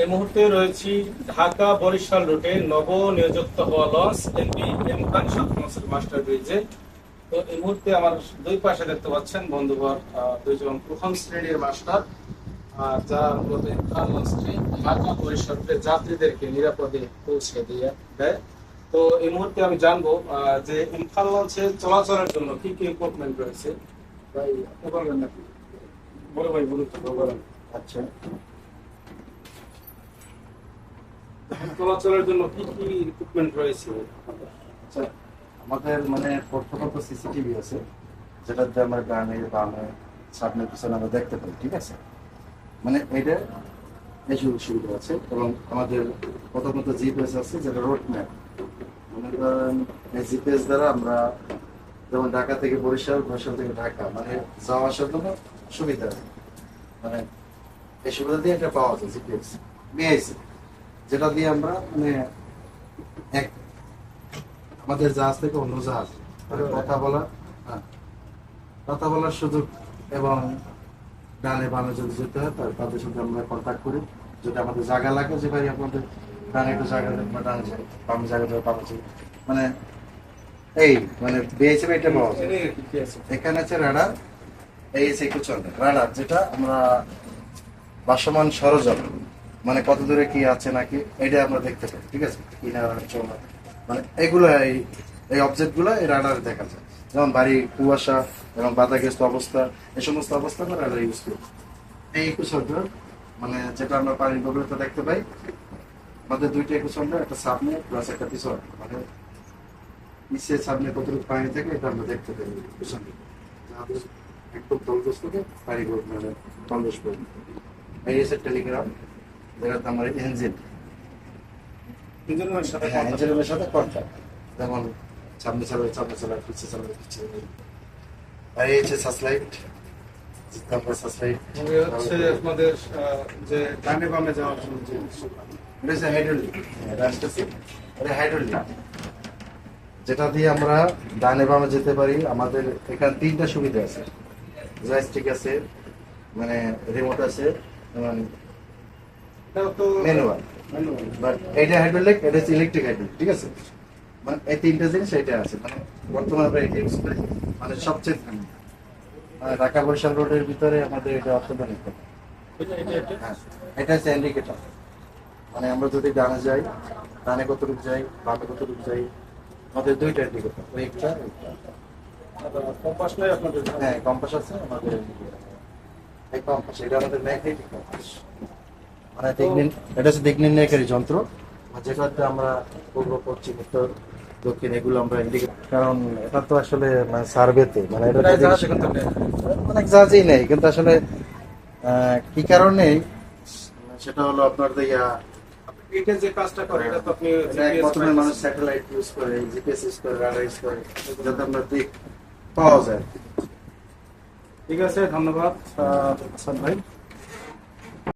এই মুহূর্তে রয়েছি ঢাকা বরিশাল রুটে নব নিয়োজিত হওয়া launch MP M Khan master ব্রিজে। তো এই মুহূর্তে আমার দুই পাশে দেখতে পাচ্ছেন বন্ধুবর দুইজন প্রথম শ্রেণির মাস্টার যারা মূলত এম খান লঞ্চটি ঢাকা বরিশাল রুটে যাত্রীদেরকে নিরাপদে পৌঁছে দিয়ে দেয়। তো এই মুহূর্তে আমি জানব যে ইমফাল লঞ্চে চলাচলের জন্য কি কি ইকুইপমেন্ট রয়েছে। ভাই, আপনি বলবেন নাকি? বড় ভাই বলুন তো আচ্ছা। চলাচলের জন্য কি কি ইকুইপমেন্ট রয়েছে? আচ্ছা আমাদের মানে প্রথমত সিসিটিভি আছে যেটাতে আমরা ডানে বামে, সামনে, পিছনে আমরা দেখতে পাই, ঠিক আছে? মানে এটা এই সুবিধা আছে এবং আমাদের প্রথমত জিপিএস আছে, যেটা রোড ম্যাপ মনে করেন এই জিপিএস দ্বারা আমরা যেমন ঢাকা থেকে বরিশাল বরিশাল থেকে ঢাকা মানে যাওয়া আসার জন্য সুবিধা। মানে এই সুবিধা দিয়ে এটা পাওয়া যায় জিপিএস বিআইসি যেটা দিয়ে আমরা মানে এক আমাদের জাহাজ থেকে অন্য জাহাজ মানে কথা বলা হ্যাঁ, কথা বলার সুযোগ এবং ডানে বামে যদি যেতে হয় তাহলে তাদের সাথে আমরা কন্ট্যাক্ট করি। যদি আমাদের জায়গা লাগে যে ভাই আপনাদের ডানে একটু জায়গা দেন বা ডানে যাই বামে জায়গা দেবে বামে যাই মানে এই মানে বিএসএফ এটা পাওয়া যায়। এখানে আছে? রাডার এই চলে। রাডার যেটা আমরা বাসমান সরজল মানে কত দূরে কি আছে নাকি এটা আমরা দেখতে পাই, ঠিক আছে? কি না চলা মানে এগুলো এই এই অবজেক্টগুলো এই রাডারে দেখা যায়। যেমন বাড়ি, কুয়াশা, এবং বাধাগ্রস্ত অবস্থা, এই সমস্ত অবস্থা আমরা রাডার ইউজ করি। এই একুশ মানে যেটা আমরা পানির গভীরতা দেখতে পাই, আমাদের দুইটা একুশ একটা সামনে প্লাস একটা পিছনে। মানে নিচে সামনে কতটুকু পানি থাকে, এটা আমরা দেখতে পাই পিছনে একদম তলদেশ থেকে পানি মানে পর্যন্ত। এই হচ্ছে টেলিগ্রাম যেটাতে আমার ইঞ্জিন ইঞ্জিনের সাথে হ্যাঁ ইঞ্জিনের সাথে কন্ট্যাক্ট যেমন সামনে চালাবে সামনে চালাবে পিছিয়ে চালাবে পিছিয়ে আর এই হচ্ছে সাসলাইট তারপর সাসলাইট বলে। হচ্ছে আপনাদের আহ, যে ডানে বামে যাওয়ার জন্য যে এটা হচ্ছে হাইড্রোলিক এটা হাইড্রোলিক যেটা দিয়ে আমরা ডানে বামে যেতে পারি আমাদের এখানে তিনটা সুবিধা আছে। জয়স্টিক আছে মানে রিমোট আছে ম্যানুয়াল। বাট এটা হাইড্রোলিক এটা হচ্ছে ইলেকট্রিক হাইড্রোলিক ঠিক আছে? মানে এই তিনটা জিনিস এটা আছে। মানে বর্তমানে আমরা এটা ইউজ করি মানে সবচেয়ে। মানে ঢাকা বরিশাল রোডের ভিতরে আমাদের এটা অত্যাধুনিক হ্যাঁ এটা হচ্ছে ইন্ডিকেটর মানে আমরা যদি ডানে যাই ডানে কতটুকু যাই বামে কতটুকু যাই আমাদের দুইটা ইন্ডিকেটর একটা কম্পাস নাই আপনাদের? হ্যাঁ কম্পাস আছে আমাদের এই কম্পাস এটা আমাদের ম্যাগনেটিক কম্পাস মানে দিকনিন এটা হচ্ছে দিক নির্ণয়কারী যন্ত্র যেটাতে আমরা পূর্ব পশ্চিম উত্তর দক্ষিণ এগুলো আমরা ইন্ডিকেট কারণ এটা তো আসলে মানে সার্ভেতে মানে এটা প্রায় জাহাজে কিন্তু নেই। অনেক জাহাজই নেই কিন্তু আসলে কি কারণে? সেটা হলো আপনার এটা যে কাজটা করে এটা তো আপনি প্রথমে মানুষ স্যাটেলাইট ইউজ করে জিপিএস ইউজ করে রাডার ইউজ করে যাতে আমরা দিক পাওয়া যায়। ঠিক আছে ধন্যবাদ হাসান ভাই।